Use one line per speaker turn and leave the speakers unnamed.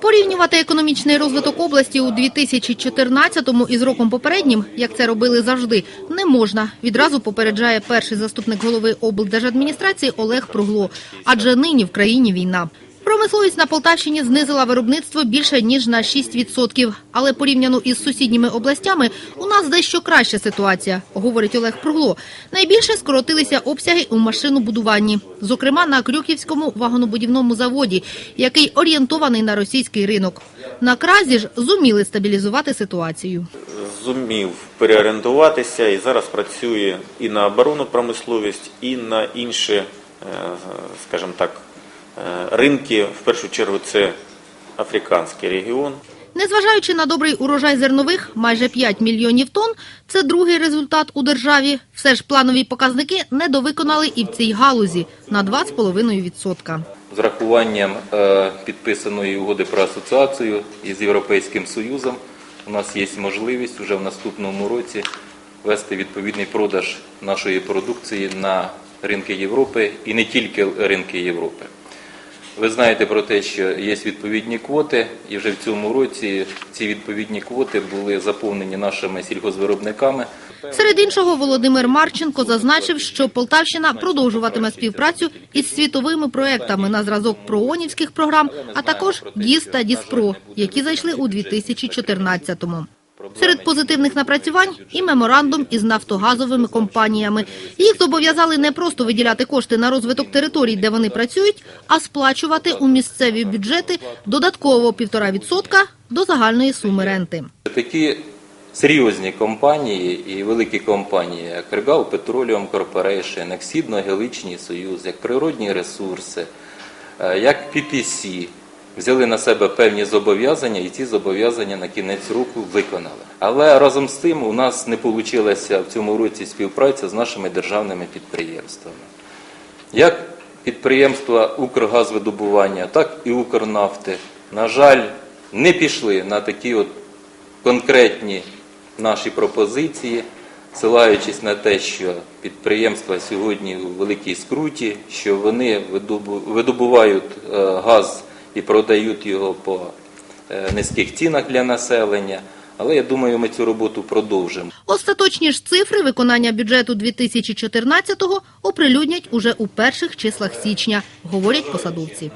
Порівнювати економічний розвиток області у 2014-му із роком попереднім, як це робили завжди, не можна. Відразу попереджає перший заступник голови облдержадміністрації Олег Пругло. Адже нині в країні війна. Промисловість на Полтавщині знизила виробництво більше ніж на 6%. Але порівняно із сусідніми областями у нас дещо краща ситуація, говорить Олег Пругло. Найбільше скоротилися обсяги у машинобудуванні, зокрема на Крюківському вагонобудівному заводі, який орієнтований на російський ринок. На кразі ж зуміли стабілізувати ситуацію.
зумів переорієнтуватися і зараз працює і на оборонну промисловість, і на інші, е, скажімо так, ринки. В першу чергу це африканський регіон.
Незважаючи на добрий урожай зернових, майже 5 мільйонів тонн, це другий результат у державі. Все ж планові показники недовиконали і в цій галузі на 2,5%.
З рахуванням е, підписаної угоди про асоціацію із Європейським Союзом у нас є можливість вже в наступному році вести відповідний продаж нашої продукції на ринки Європи і не тільки ринки Європи. Ви знаєте про те, що є відповідні квоти, і вже в цьому році ці відповідні квоти були заповнені нашими сільгоспвиробниками.
Серед іншого, Володимир Марченко зазначив, що Полтавщина продовжуватиме співпрацю із світовими проектами на зразок проонівських програм, а також ДІС та ДІСПРО, які зайшли у 2014-му. Серед позитивних напрацювань і меморандум із нафтогазовими компаніями. Їх зобов'язали не просто виділяти кошти на розвиток територій, де вони працюють, а сплачувати у місцеві бюджети додатково 1,5% до загальної суми ренти.
Такі серйозні компанії і великі компанії, як Регал Petroleum Corporation, як Східно-Геличний Союз, як Природні ресурси, е, як PPC, взяли на себе певні зобов'язання і ці зобов'язання на кінець року виконали. Але разом з тим у нас не вийшла в цьому році співпраця з нашими державними підприємствами. Як підприємства Укргазвидобування, так і Укрнафти, на жаль, не пішли на такі от конкретні наші пропозиції, силаючись на те, що підприємства сьогодні у великій скруті, що вони видобу- видобувають е, газ і продають його по е, низьких цінах для населення. Але я думаю, ми цю роботу продовжимо.
Остаточні ж цифри виконання бюджету 2014-го оприлюднять уже у перших числах січня, говорять посадовці.